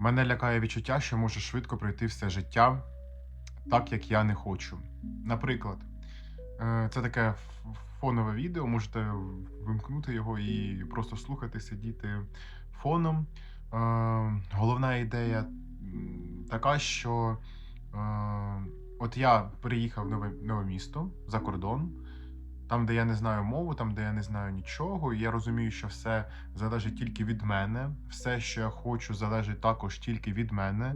Мене лякає відчуття, що може швидко пройти все життя так, як я не хочу. Наприклад, е, це таке фонове відео, можете вимкнути його і просто слухати, сидіти фоном. Е, Головна ідея така, що е, от я приїхав в нове, нове місто за кордон. Там, де я не знаю мову, там, де я не знаю нічого, я розумію, що все залежить тільки від мене. Все, що я хочу, залежить також тільки від мене.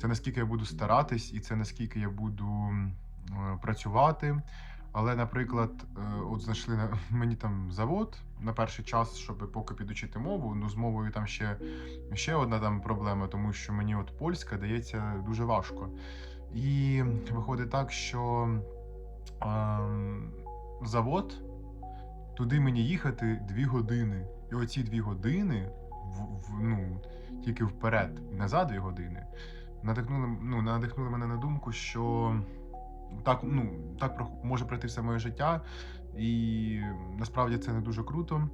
Це наскільки я буду старатись, і це наскільки я буду е, працювати. Але, наприклад, е, от знайшли на мені там завод на перший час, щоб поки підучити мову. Ну, з мовою там ще, ще одна там проблема, тому що мені от польська дається дуже важко. І виходить так, що ем, завод, туди мені їхати дві години. І оці дві години, в, в, ну, тільки вперед, назад дві години, надихнули, ну, надихнули мене на думку, що так, ну, так може пройти все моє життя, і насправді це не дуже круто.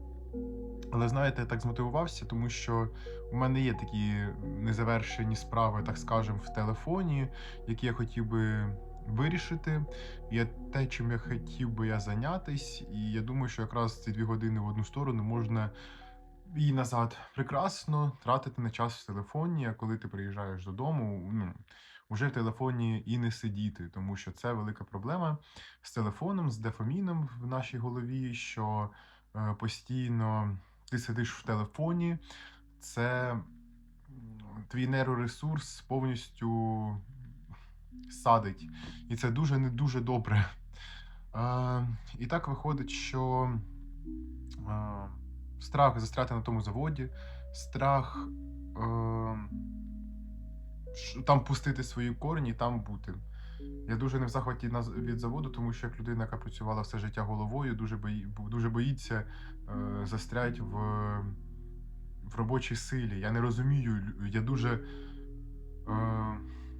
Але знаєте, я так змотивувався, тому що у мене є такі незавершені справи, так скажемо, в телефоні, які я хотів би вирішити. Є те, чим я хотів би я зайнятись, і я думаю, що якраз ці дві години в одну сторону можна і назад прекрасно тратити на час в телефоні, а коли ти приїжджаєш додому, ну. Уже в телефоні і не сидіти, тому що це велика проблема з телефоном, з дофаміном в нашій голові, що е, постійно ти сидиш в телефоні, це твій нейроресурс повністю садить. І це дуже не дуже добре. Е, і так виходить, що е, страх застряти на тому заводі, страх е, там пустити свої корні і там бути. Я дуже не в захваті від заводу, тому що як людина, яка працювала все життя головою, дуже, бої, дуже боїться е, застрять в, в робочій силі. Я не розумію, я дуже е,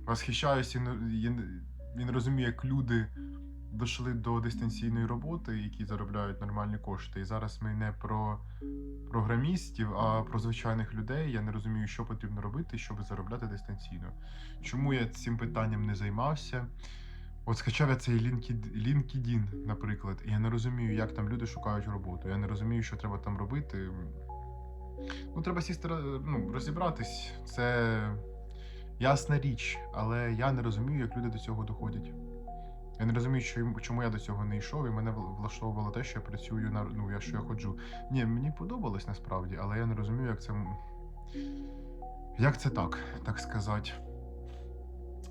восхищаюся і не, я не- і не як люди дійшли до дистанційної роботи, які заробляють нормальні кошти. І зараз ми не про програмістів, а про звичайних людей. Я не розумію, що потрібно робити, щоб заробляти дистанційно. Чому я цим питанням не займався? От скачав я цей LinkedIn, наприклад, і я не розумію, як там люди шукають роботу. Я не розумію, що треба там робити. Ну, треба сісти ну, розібратись. Це ясна річ, але я не розумію, як люди до цього доходять. Я не розумію, чому я до цього не йшов, і мене влаштовувало те, що я працюю на ну, я, що я ходжу. Ні, мені подобалось насправді, але я не розумію, як це. Як це так, так сказати.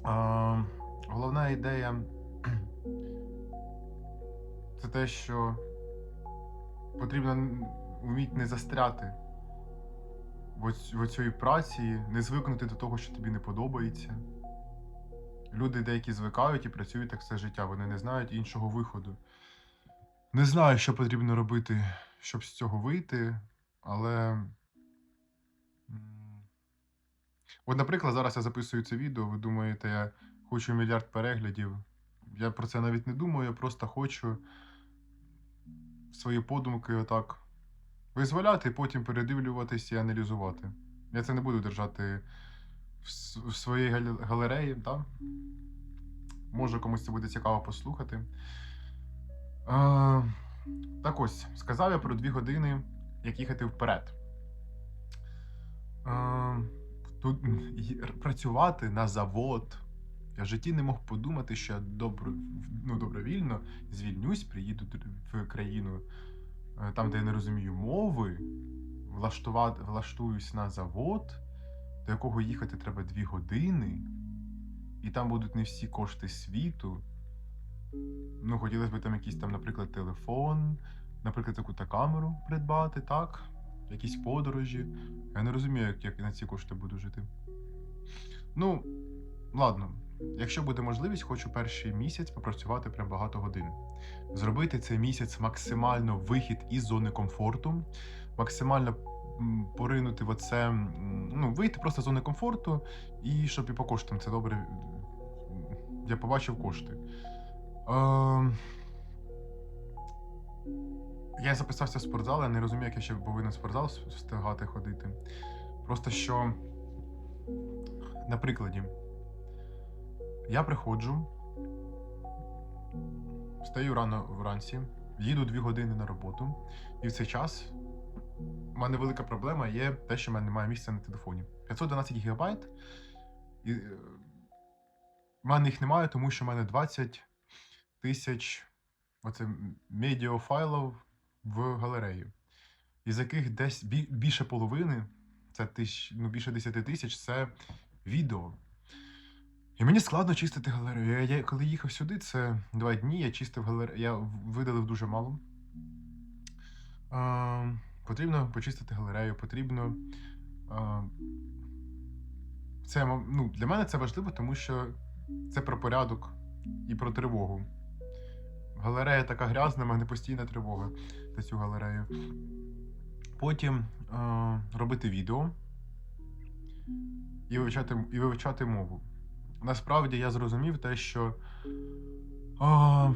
А, головна ідея це те, що потрібно вміти не застряти в, оцій праці, не звикнути до того, що тобі не подобається. Люди деякі звикають і працюють так все життя, вони не знають іншого виходу. Не знаю, що потрібно робити, щоб з цього вийти, але. От, наприклад, зараз я записую це відео, ви думаєте, я хочу мільярд переглядів. Я про це навіть не думаю, я просто хочу свої подумки отак визволяти, потім передивлюватись і аналізувати. Я це не буду держати в, своїй галереї, так? Може, комусь це буде цікаво послухати. А, так ось, сказав я про дві години, як їхати вперед. А, тут працювати на завод. Я в житті не мог подумати, що я добро, ну, добровільно звільнюсь, приїду в країну, там, де я не розумію мови, влаштувати, влаштуюсь на завод, до якого їхати треба дві години, і там будуть не всі кошти світу. Ну, хотілося б там якийсь там, наприклад, телефон, наприклад, таку та камеру придбати, так? Якісь подорожі. Я не розумію, як, як на ці кошти буду жити. Ну, ладно. Якщо буде можливість, хочу перший місяць попрацювати прям багато годин. Зробити цей місяць максимально вихід із зони комфорту, максимально поринути в оце, ну, вийти просто з зони комфорту, і щоб і по коштам це добре. Я побачив кошти. Е, я записався в спортзал, я не розумію, як я ще повинен в спортзал встигати ходити. Просто що На прикладі. Я приходжу, встаю рано вранці, їду 2 години на роботу, і в цей час у мене велика проблема є те, що в мене немає місця на телефоні. 512 гігабайт. І, е, в мене їх немає, тому що в мене 20 тисяч оце м- медіафайлів в галереї, із яких десь більше половини, це тисяч, ну, більше 10 тисяч, це відео. І мені складно чистити галерею. Я, я коли їхав сюди, це два дні, я чистив галерею, я видалив дуже мало. А, потрібно почистити галерею, потрібно. А, це, ну, для мене це важливо, тому що це про порядок і про тривогу. Галерея така грязна, в мене постійна тривога за цю галерею. Потім а, робити відео і вивчати, і вивчати мову. Насправді я зрозумів те, що а,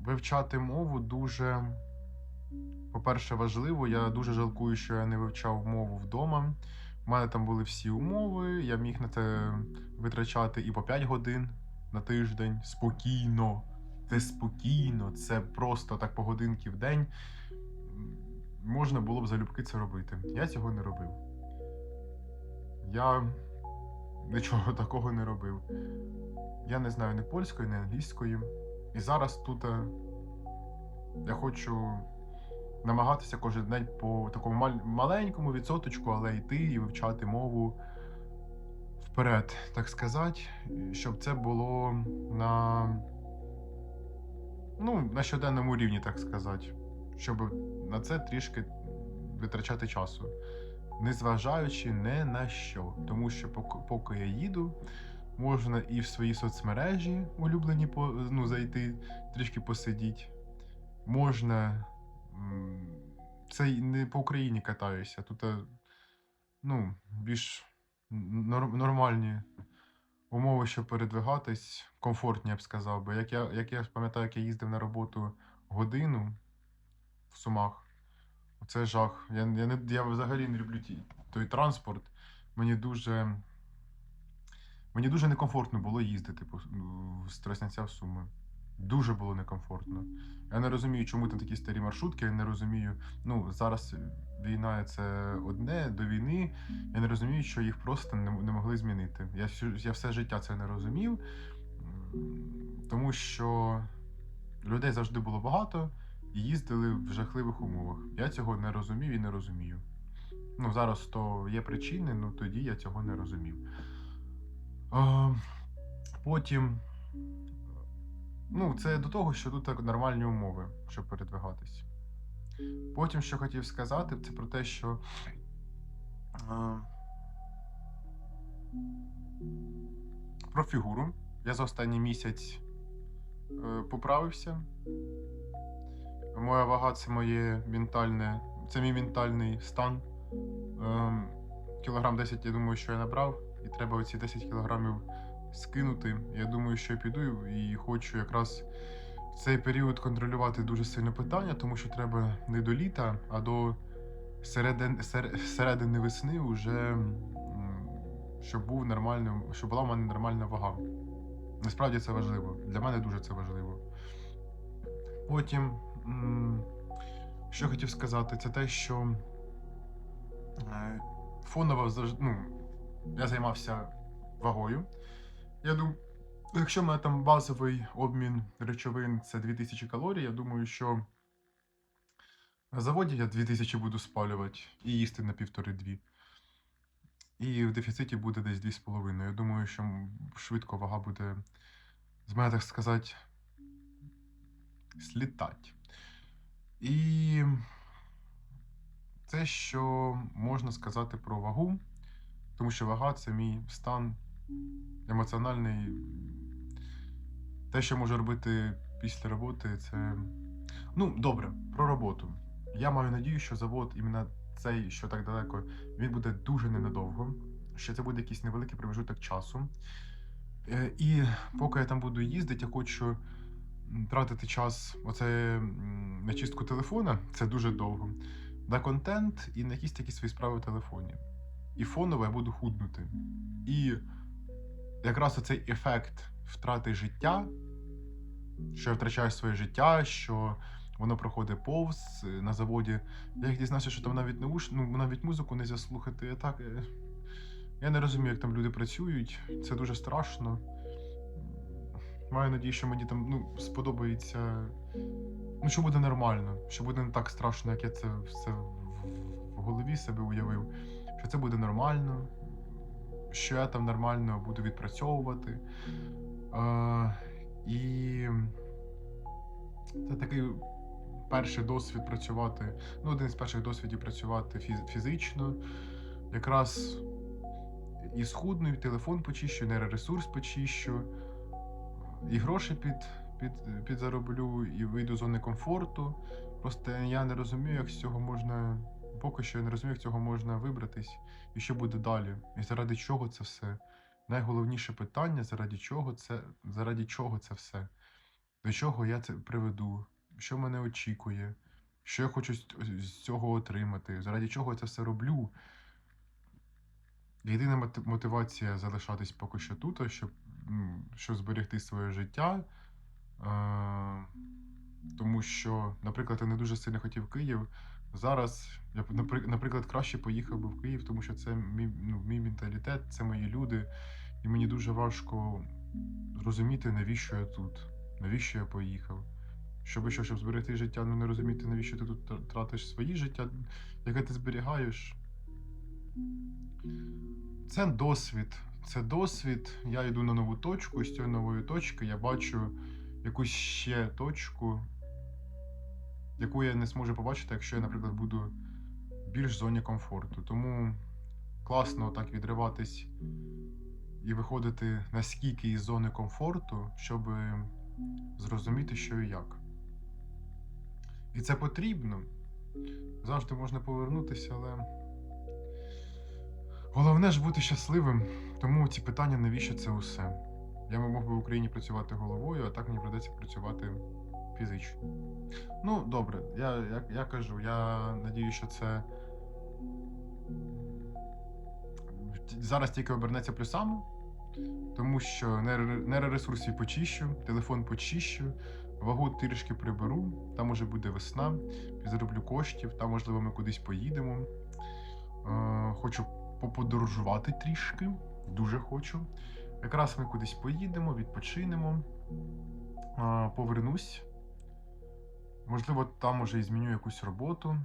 вивчати мову дуже, по-перше, важливо. Я дуже жалкую, що я не вивчав мову вдома. У мене там були всі умови, я міг на це витрачати і по 5 годин на тиждень спокійно. Це спокійно, це просто так по годинки в день. Можна було б залюбки це робити. Я цього не робив. Я нічого такого не робив. Я не знаю ні польської, ні англійської. І зараз тут е, я хочу намагатися кожен день по такому маленькому відсоточку, але йти і вивчати мову вперед, так сказати, щоб це було на, ну, на щоденному рівні, так сказати, щоб на це трішки витрачати часу, незважаючи не на що. Тому що поки, я їду, можна і в свої соцмережі улюблені ну, зайти, трішки посидіти. Можна. Це не по Україні катаюся. Тут е, ну, більш нормальні умови, щоб передвигатись, комфортні, я б сказав би. Як я, як я пам'ятаю, як я їздив на роботу годину в Сумах, це жах. Я, я, не, я взагалі не люблю ті, той транспорт. Мені дуже. Мені дуже некомфортно було їздити з Тростянця в Суми. Дуже було некомфортно. Я не розумію, чому там такі старі маршрутки. Я не розумію. Ну, зараз війна це одне до війни. Я не розумію, що їх просто не, не могли змінити. Я, я все життя це не розумів, тому що людей завжди було багато і їздили в жахливих умовах. Я цього не розумів і не розумію. Ну, зараз то є причини, ну тоді я цього не розумів. А, потім. Ну, це до того, що тут так нормальні умови, щоб передвигатись. Потім, що хотів сказати, це про те, що. А, про фігуру. Я за останній місяць е, поправився. Моя вага це моє ментальне, це мій ментальний стан. Ем, кілограм 10, я думаю, що я набрав, і треба оці 10 кілограмів скинути. Я думаю, що я піду і хочу якраз в цей період контролювати дуже сильно питання, тому що треба не до літа, а до середин, сер- середини весни вже щоб був нормальним, щоб була в мене нормальна вага. Насправді це важливо. Для мене дуже це важливо. Потім, що хотів сказати, це те, що е, фоново завжди. Ну, я займався вагою. Я думаю, якщо в мене там базовий обмін речовин це 2000 калорій, я думаю, що на заводі я 2000 буду спалювати і їсти на півтори-дві. І в дефіциті буде десь 2,5. Я думаю, що швидко вага буде, з мене так сказати, слітати. І це, що можна сказати про вагу, тому що вага це мій стан емоціональний. Те, що можу робити після роботи, це. Ну, добре, про роботу. Я маю надію, що завод, іменно цей, що так далеко, він буде дуже ненадовго, що це буде якийсь невеликий промежуток часу. Е, І поки я там буду їздити, я хочу тратити час оце на чистку телефона, це дуже довго, на контент і на якісь такі свої справи в телефоні. і фоново я буду худнути. І якраз оцей ефект втрати життя, що я втрачаю своє життя, що воно проходить повз е, на заводі. Я як дізнався, що там навіть не уш... ну, навіть музику не можна слухати. Я так. е, Я не розумію, як там люди працюють. Це дуже страшно. Маю надію, що мені там ну, сподобається. Ну, що буде нормально, що буде не так страшно, як я це все в- голові себе уявив. Що це буде нормально, що я там нормально буду відпрацьовувати. Е, і це такий перший досвід працювати. Ну, один з перших досвідів працювати фіз- фізично. Якраз і схудну, і телефон почищу, і нейроресурс почищу, і гроші під, під, підзароблю, і вийду з зони комфорту. Просто я не розумію, як з цього можна. Поки що я не розумію, як з цього можна вибратись, і що буде далі. І заради чого це все. Найголовніше питання, заради чого це, заради чого це все. До чого я це приведу, що мене очікує, що я хочу з цього отримати, заради чого я це все роблю. Єдина мотивація залишатись поки що тут, щоб, щоб зберегти своє життя. Тому що, наприклад, я не дуже сильно хотів Київ. Зараз я наприклад, краще поїхав би в Київ, тому що це мій, ну, мій менталітет, це мої люди. І мені дуже важко зрозуміти, навіщо я тут, навіщо я поїхав. Щоб що, щоб зберегти життя, ну не розуміти, навіщо ти тут тр- тратиш своє життя, яке ти зберігаєш. Це досвід. Це досвід. Я йду на нову точку, і з цієї нової точки я бачу якусь ще точку, яку я не зможу побачити, якщо я, наприклад, буду більш в зоні комфорту. Тому класно так відриватись і виходити наскільки із зони комфорту, щоб зрозуміти, що і як. І це потрібно. Завжди можна повернутися, але. Головне ж бути щасливим, тому ці питання, навіщо це усе? Я би мог би в Україні працювати головою, а так мені придеться працювати фізично. Ну, добре, я, я, я кажу, я надію, що це зараз тільки обернеться плюсами, тому що нейроресурсів почищу, телефон почищу, вагу трішки приберу, там уже буде весна, підзароблю коштів, там, можливо, ми кудись поїдемо. Е, хочу поподорожувати трішки, дуже хочу. Якраз ми кудись поїдемо, відпочинемо, повернусь. Можливо, там уже і зміню якусь роботу,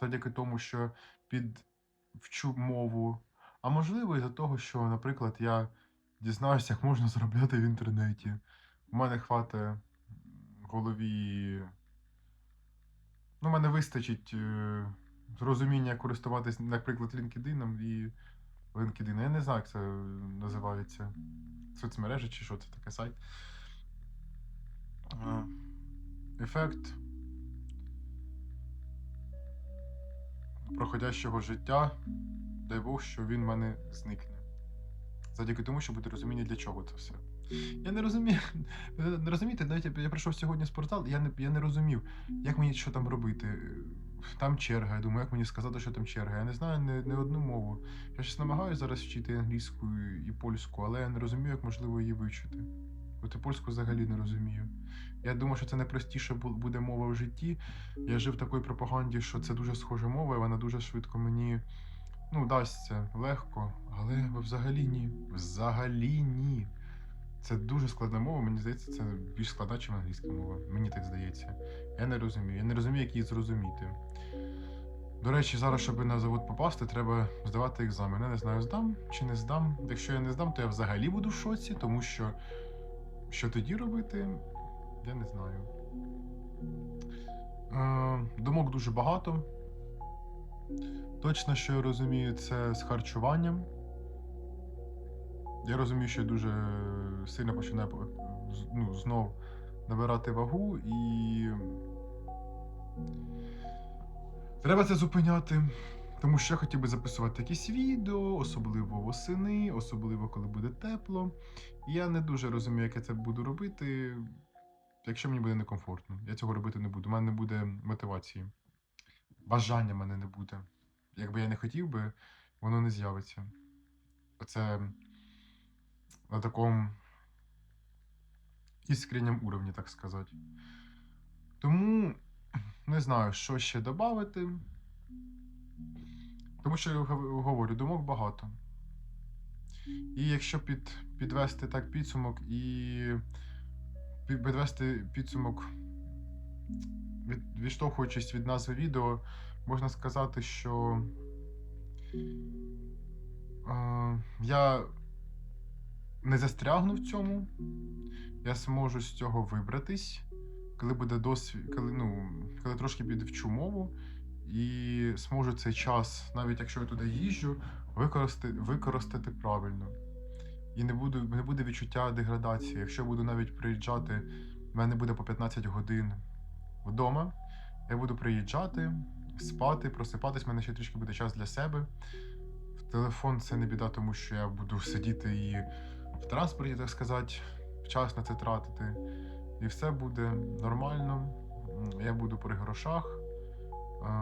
завдяки тому, що підвчу мову. А можливо, із-за того, що, наприклад, я дізнаюся, як можна заробляти в інтернеті. У мене хватає голові. Ну, мене вистачить е, розуміння, користуватись, наприклад, LinkedIn і LinkedIn. Я не знаю, як це називається. Соцмережа чи що це таке сайт. Ефект проходящого життя. Дай Бог, що він в мене зникне. Завдяки тому, що буде розуміння, для чого це все. Я не розумію. Не розумієте, навіть я прийшов сьогодні в спортзал, я не, я не розумів, як мені що там робити. Там черга, я думаю, як мені сказати, що там черга. Я не знаю не, не одну мову. Я щось намагаюся зараз вчити англійську і польську, але я не розумію, як можливо її вивчити. От і польську взагалі не розумію. Я думаю, що це найпростіше буде мова в житті. Я жив в такій пропаганді, що це дуже схожа мова, і вона дуже швидко мені ну, дасться легко, але взагалі ні. Взагалі ні. Це дуже складна мова, мені здається, це більш складна, ніж англійська мова. Мені так здається. Я не розумію. Я не розумію, як її зрозуміти. До речі, зараз, щоб на завод попасти, треба здавати екзамен. Я не знаю, здам чи не здам. Якщо я не здам, то я взагалі буду в шоці, тому що що тоді робити, я не знаю. Е, думок дуже багато. Точно, що я розумію, це з харчуванням. Я розумію, що я дуже сильно починаю ну, знов набирати вагу і. Треба це зупиняти. Тому що я хотів би записувати якісь відео, особливо восени, особливо коли буде тепло. І я не дуже розумію, як я це буду робити, якщо мені буде некомфортно. Я цього робити не буду. У мене не буде мотивації. Бажання в мене не буде. Якби я не хотів би, воно не з'явиться. Оце на такому іскреннім уровні, так сказати. Тому не знаю, що ще додати. Тому що я говорю, думок багато. І якщо під, підвести так підсумок і підвести підсумок, від, відштовхуючись від назви відео, можна сказати, що е, я не застрягну в цьому, я зможу з цього вибратись, коли буде досвід, коли, ну, коли трошки підвчу мову, і зможу цей час, навіть якщо я туди їжджу, використати, використати правильно. І не, буду, не буде відчуття деградації. Якщо буду навіть приїжджати, в мене буде по 15 годин вдома. Я буду приїжджати, спати, просипатись, в мене ще трішки буде час для себе. В телефон це не біда, тому що я буду сидіти і в транспорті, так сказати, час на це тратити. І все буде нормально. Я буду при грошах, е,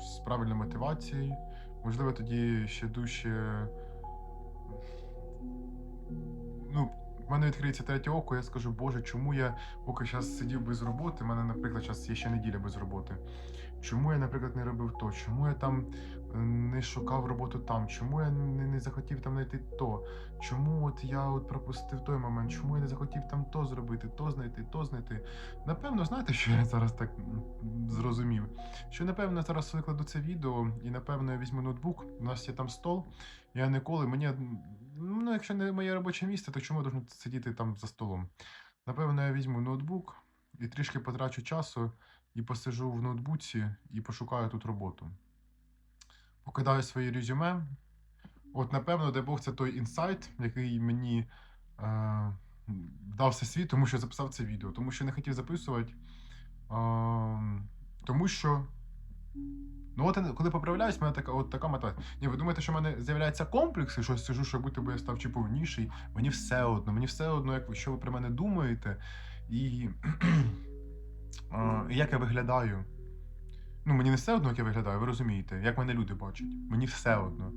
з правильною мотивацією. Можливо, тоді ще дужче. Ну, в мене відкриється третє око, я скажу, Боже, чому я поки зараз сидів без роботи, в мене, наприклад, зараз є ще неділя без роботи. Чому я, наприклад, не робив то? Чому я там не шукав роботу там? Чому я не, не захотів там знайти то? Чому от я от пропустив той момент? Чому я не захотів там то зробити, то знайти, то знайти? Напевно, знаєте, що я зараз так зрозумів? Що напевно я зараз викладу це відео, і напевно я візьму ноутбук. У нас є там стол. Я ніколи мені, ну, якщо не моє робоче місце, то чому я должен сидіти там за столом? Напевно, я візьму ноутбук і трішки потрачу часу і посижу в ноутбуці і пошукаю тут роботу. Покидаю своє резюме. От, напевно, дай Бог, це той інсайт, який мені е, вдався світ, тому що записав це відео. Тому що не хотів записувати. Е, тому що. Ну, от коли поправляюсь, в мене така, от така мета. Ні, ви думаєте, що в мене з'являються комплекси, що я сижу, що будь-то би я став чи повніший. Мені все одно, мені все одно, як що ви про мене думаєте, і е, як я виглядаю. Ну, мені не все одно, як я виглядаю, ви розумієте, як мене люди бачать. Мені все одно.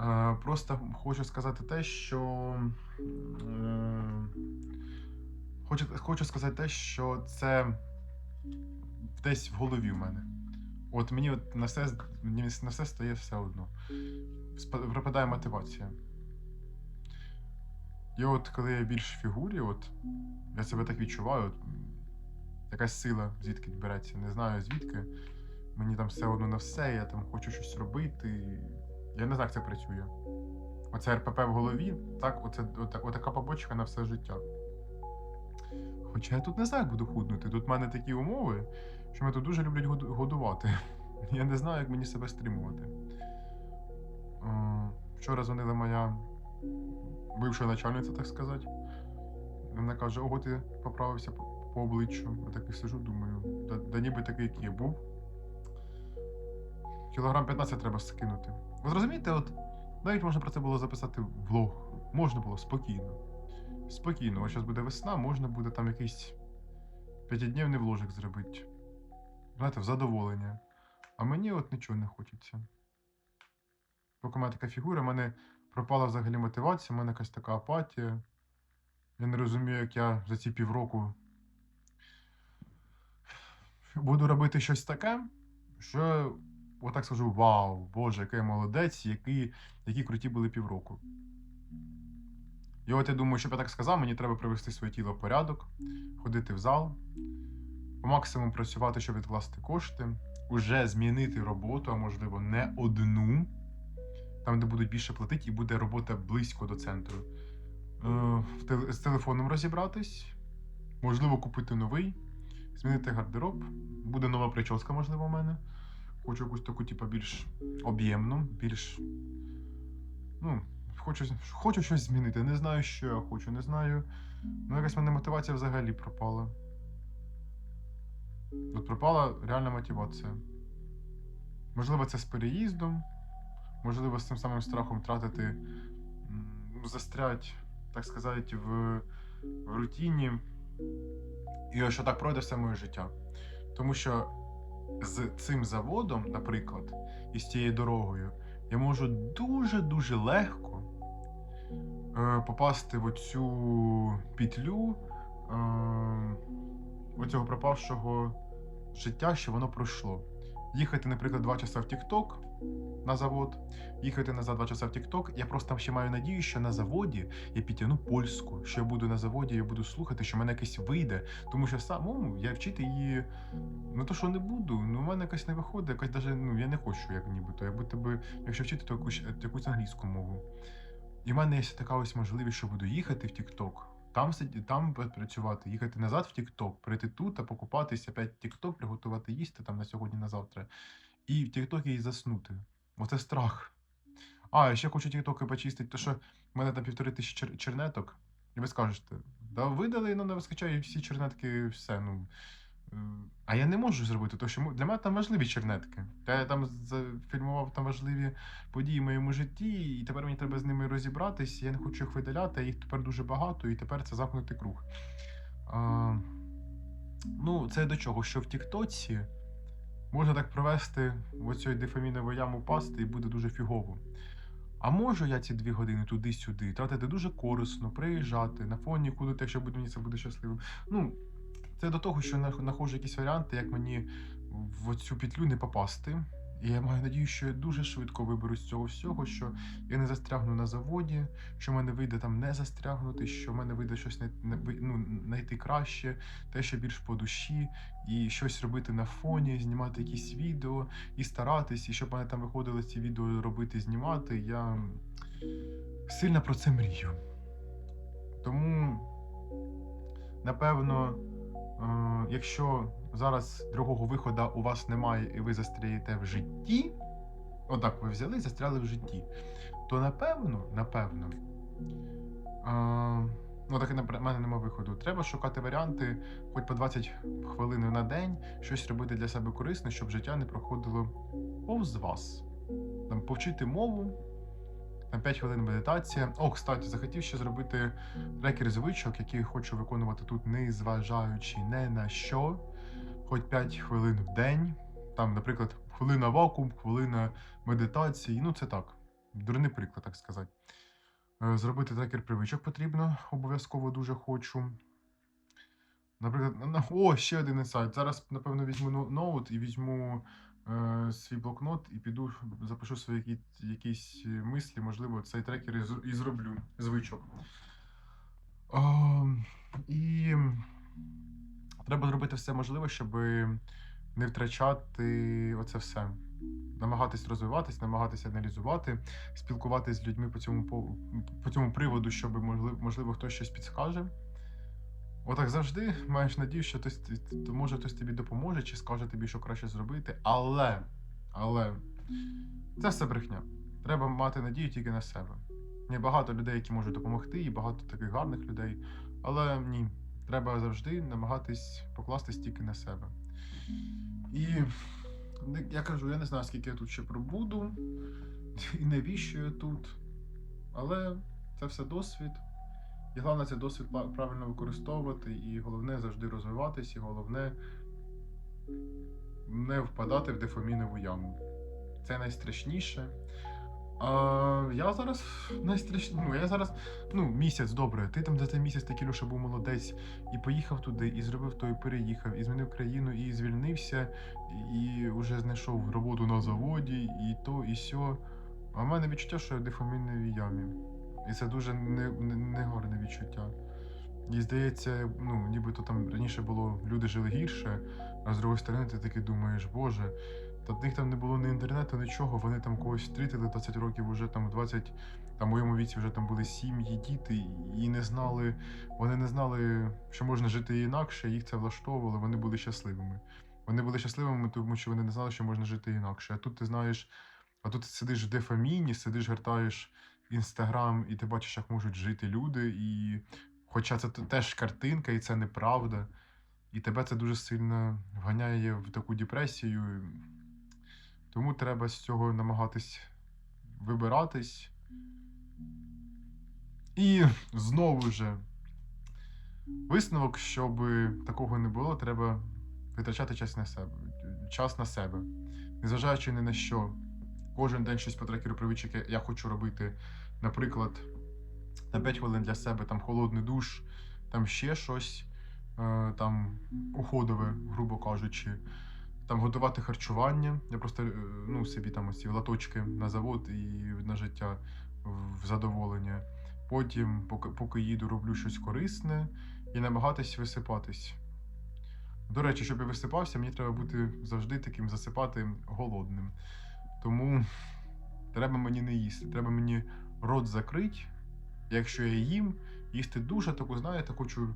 Е, просто хочу сказати те, що. Е, хочу, хочу сказати те, що це десь в голові в мене. От мені от на все, мені на все стає все одно. Пропадає мотивація. І от коли я більш в фігурі, от я себе так відчуваю, от, якась сила звідки береться. Не знаю звідки. Мені там все одно на все, я там хочу щось робити. Я не знаю, як це працює. Оце РПП в голові, так, оце ота- отака побочка на все життя. Хоча я тут не знаю, як буду худнути. Тут в мене такі умови, що мене тут дуже люблять годувати. Я не знаю, як мені себе стримувати. Е, Вчора дзвонила моя бивша начальниця, так сказати. Вона каже: ого, ти поправився по, обличчю. Я такий сижу, думаю, да, да ніби такий, який я був. Кілограм 15 треба скинути. Ви зрозумієте, от навіть можна про це було записати влог. Можна було спокійно. Спокійно, ось зараз буде весна, можна буде там якийсь п'ятидневний вложик зробити. Знаєте, в задоволення. А мені от нічого не хочеться. Поки мене така фігура, в мене пропала взагалі мотивація, в мене якась така апатія. Я не розумію, як я за ці півроку буду робити щось таке, що отак скажу: Вау, Боже, який молодець, які, які круті були півроку. І от я думаю, щоб я так сказав, мені треба привести своє тіло в порядок, ходити в зал, по максимуму працювати, щоб відкласти кошти, уже змінити роботу, а можливо, не одну, там, де будуть більше платити, і буде робота близько до центру. Е, з телефоном розібратись, можливо, купити новий, змінити гардероб. Буде нова прическа, можливо, у мене. Хочу якусь таку, типу, більш об'ємну, більш. Ну, хочу, хочу щось змінити. Не знаю, що я хочу, не знаю. Ну, якась в мене мотивація взагалі пропала. От пропала реальна мотивація. Можливо, це з переїздом, можливо, з тим самим страхом втратити, застрять, так сказати, в, в рутині. І що так пройде все моє життя. Тому що з цим заводом, наприклад, і з цією дорогою, я можу дуже-дуже легко е, попасти в оцю петлю е, оцього пропавшого життя, що воно пройшло. Їхати, наприклад, два часа в TikTok на завод, їхати назад 2 часа в TikTok. Я просто ще маю надію, що на заводі я підтягну польську, що я буду на заводі, я буду слухати, що в мене якесь вийде. Тому що самому я вчити її не то, що не буду, ну в мене якось не виходить, якось даже, ну я не хочу, як нібито. Як будто би, якщо вчити, то якусь, якусь англійську мову. І в мене є така ось можливість, що буду їхати в TikTok, там там працювати, їхати назад в TikTok, прийти тут, а покупатися опять TikTok, приготувати їсти там на сьогодні, на завтра. І в TikTok і заснути. Оце страх. А, я ще хочу TikTok почистити, то що в мене там півтори тисячі чер- чернеток. І ви скажете, да видали, ну не скачаю всі чернетки, все. ну. Е, А я не можу зробити, тому що для мене там важливі чернетки. Я там зафільмував там важливі події в моєму житті, і тепер мені треба з ними розібратись. Я не хочу їх видаляти, їх тепер дуже багато, і тепер це замкнутий круг. А, ну, це до чого? Що в Тіктоці можна так провести в оцю дефамінову яму пасти і буде дуже фігово. А можу я ці дві години туди-сюди тратити дуже корисно, приїжджати на фоні куди, якщо буде мені це буде щасливим. Ну, це до того, що нах- знаходжу якісь варіанти, як мені в цю петлю не попасти. І я маю надію, що я дуже швидко виберу з цього всього, що я не застрягну на заводі, що в мене вийде там не застрягнути, що в мене вийде щось ну, знайти краще, те, що більш по душі, і щось робити на фоні, знімати якісь відео і старатись, і щоб мене там виходили ці відео робити, знімати. Я сильно про це мрію. Тому, напевно, е, якщо зараз другого виходу у вас немає і ви застряєте в житті, отак ви взяли і застряли в житті, то напевно, напевно, е, ну так і в мене немає виходу. Треба шукати варіанти, хоч по 20 хвилин на день, щось робити для себе корисне, щоб життя не проходило повз вас. Там повчити мову, там 5 хвилин медитація. О, кстати, захотів ще зробити трекер звичок, які хочу виконувати тут, не зважаючи не на що, хоч 5 хвилин в день. Там, наприклад, хвилина вакуум, хвилина медитації. Ну, це так. Дурний приклад, так сказати. Е, Зробити трекер привичок потрібно, обов'язково дуже хочу. Наприклад, на- на- о, ще один інсайт. Зараз, напевно, візьму но- ноут і візьму е, свій блокнот і піду запишу свої які- якісь е, мислі, можливо, цей трекер і, зроблю звичок. А, і треба зробити все можливе, щоб не втрачати оце все. Намагатись розвиватись, намагатися аналізувати, спілкуватися з людьми по цьому, по, по цьому приводу, щоб можливо, можливо хтось щось підскаже. Отак завжди маєш надію, що хтось, може хтось тобі допоможе чи скаже тобі, що краще зробити. Але, але це все брехня. Треба мати надію тільки на себе. Є багато людей, які можуть допомогти, і багато таких гарних людей. Але ні, треба завжди намагатись покластись тільки на себе. І я кажу, я не знаю, скільки я тут ще пробуду, і навіщо я тут. Але це все досвід. І головне це досвід правильно використовувати, і головне завжди розвиватись, і головне не впадати в дефамінову яму. Це найстрашніше. А, я зараз найстрашніше. Ну, я зараз ну, місяць добре. Ти там за цей місяць такий Льоша був молодець і поїхав туди, і зробив то, і переїхав, і змінив країну, і звільнився, і вже знайшов роботу на заводі, і то, і сьо. А в мене відчуття, що я в ямі. І це дуже не, не, негарне відчуття. І здається, ну, нібито там раніше було, люди жили гірше, а з другої сторони ти таки думаєш, боже, та в них там не було ні інтернету, нічого, вони там когось встретили 20 років, вже там в 20, там в моєму віці вже там були сім'ї, діти, і не знали, вони не знали, що можна жити інакше, їх це влаштовувало, вони були щасливими. Вони були щасливими, тому що вони не знали, що можна жити інакше. А тут ти знаєш, а тут ти сидиш в дефаміні, сидиш, гортаєш інстаграм, і ти бачиш, як можуть жити люди. І хоча це теж картинка, і це неправда. І тебе це дуже сильно вганяє в таку депресію. Тому треба з цього намагатись вибиратись. І знову ж, висновок, щоб такого не було, треба витрачати час на себе. Час на себе. Незважаючи ні на що. кожен день щось по трекеру привичок я- я хочу робити. Наприклад, на 5 хвилин для себе там холодний душ, там ще щось, е, там уходове, грубо кажучи. Там готувати харчування. Я просто е, ну, собі там ось ці латочки на завод і на життя в задоволення. Потім, поки, поки їду, роблю щось корисне і намагатись висипатись. До речі, щоб я висипався, мені треба бути завжди таким засипати голодним. Тому треба мені не їсти. Треба мені рот закрити. Якщо я їм, їсти дуже таку, знаєте, хочу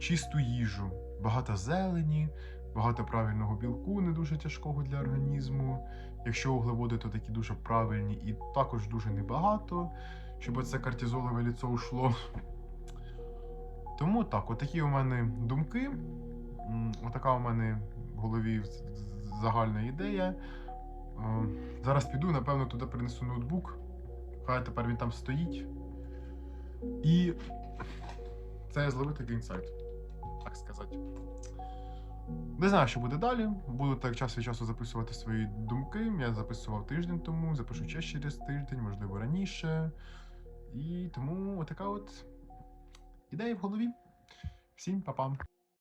чисту їжу. Багато зелені, багато правильного білку, не дуже тяжкого для організму. Якщо углеводи, то такі дуже правильні і також дуже небагато, щоб оце кортизолове ліцо ушло. Тому так, отакі у мене думки. Отака у мене в голові загальна ідея. Е, Зараз піду, напевно, туди принесу ноутбук. Хай тепер він там стоїть. І це я зловив такий інсайт, так сказати. Не знаю, що буде далі. Буду так час від часу записувати свої думки. Я записував тиждень тому, запишу ще через тиждень, можливо, раніше. І тому отака от ідея в голові. Всім па-пам.